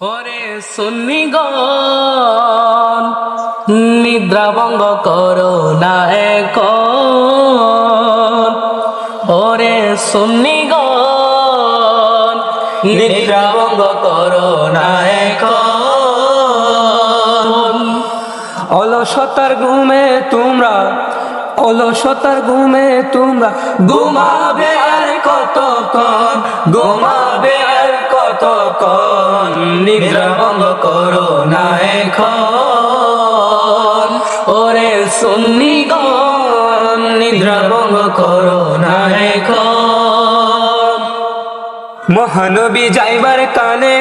ওরে সুন্নিগণ, নিদ্রা ভঙ্গ করো না এখন। ওরে সুন্নিগণ, নিদ্রা ভঙ্গ করো না এখন। অলসতার ঘুমে তোমরা, অলসতার ঘুমে তোমরা, ঘুমাবে আর কতক্ষণ? আর কতক্ষণ নিদ্রা ভঙ্গ করো না এখন। ওরে করো না এখন। মহানবী যাইবার কানে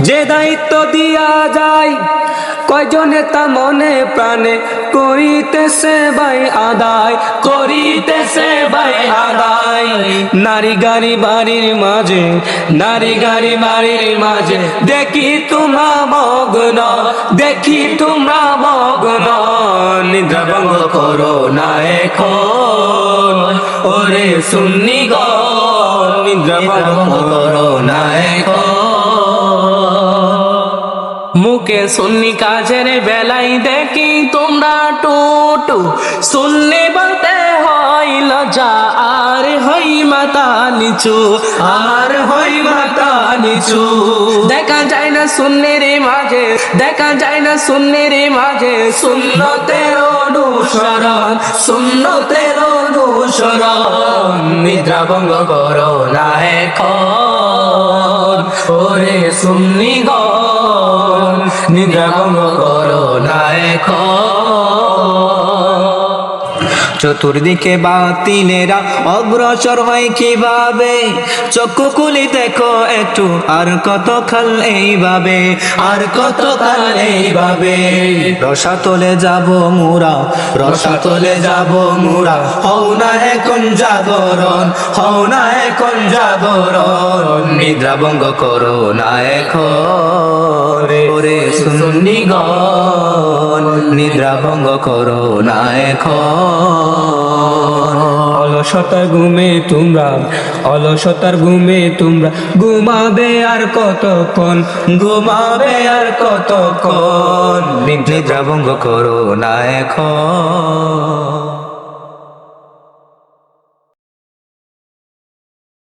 যে দায়িত্ব দিয়া যায়, কয়জনে তা মনে প্রাণে করিতেছে ভাই আদায়, করিতেছে ভাই আদায়। নারী গাড়ি বাড়ির মাঝে, নারী গাড়ি বাড়ির মাঝে, দেখি তোমরা মগ্ন, দেখি তোমরা মগ্ন। নিদ্রা ভঙ্গ করো না এখন, ওরে সুন্নিগণ নিদ্রা ভঙ্গ করো না মুখে সুন্নি কাজের বেলাই দেখি তোমরা টুটু। সুন্নি বলতে হয় লজা আর হই মাতা নিচু, আর হই মাতা নিচু। দেখা যায় না সুন্নির মাঝে, দেখা যায় না সুন্নির মাঝে। সুন্নতের অনুসরণ সুন্নতের অনুসরণ। নিদ্রা ভঙ্গ করো না এখন। ওরে সুন্নি গণ নিদ্রা ভঙ্গ করো না এখন চতুর্দিকে বাতিলেরা অগ্রসর হয় কীভাবে? চক্ষু খুলি দেখো একটু, আর কত খাল এইভাবে? আর কত খাল এইভাবে? রসা তলে যাব মুরা, রসা তলে যাব মুরা। হও না এখন জাগরণ, হও না এখন জাগরণ। নিদ্রা ভঙ্গ করো না এখন। ওরে সুন্নিগণ নিদ্রা ভঙ্গ করো না এখন। অলসতার ঘুমে তোমরা, অলসতার ঘুমে তোমরা ঘুমাবে আর কতক্ষণ? ঘুমাবে আর কতক্ষণ? নিদ্রা ভঙ্গ করো না এখন।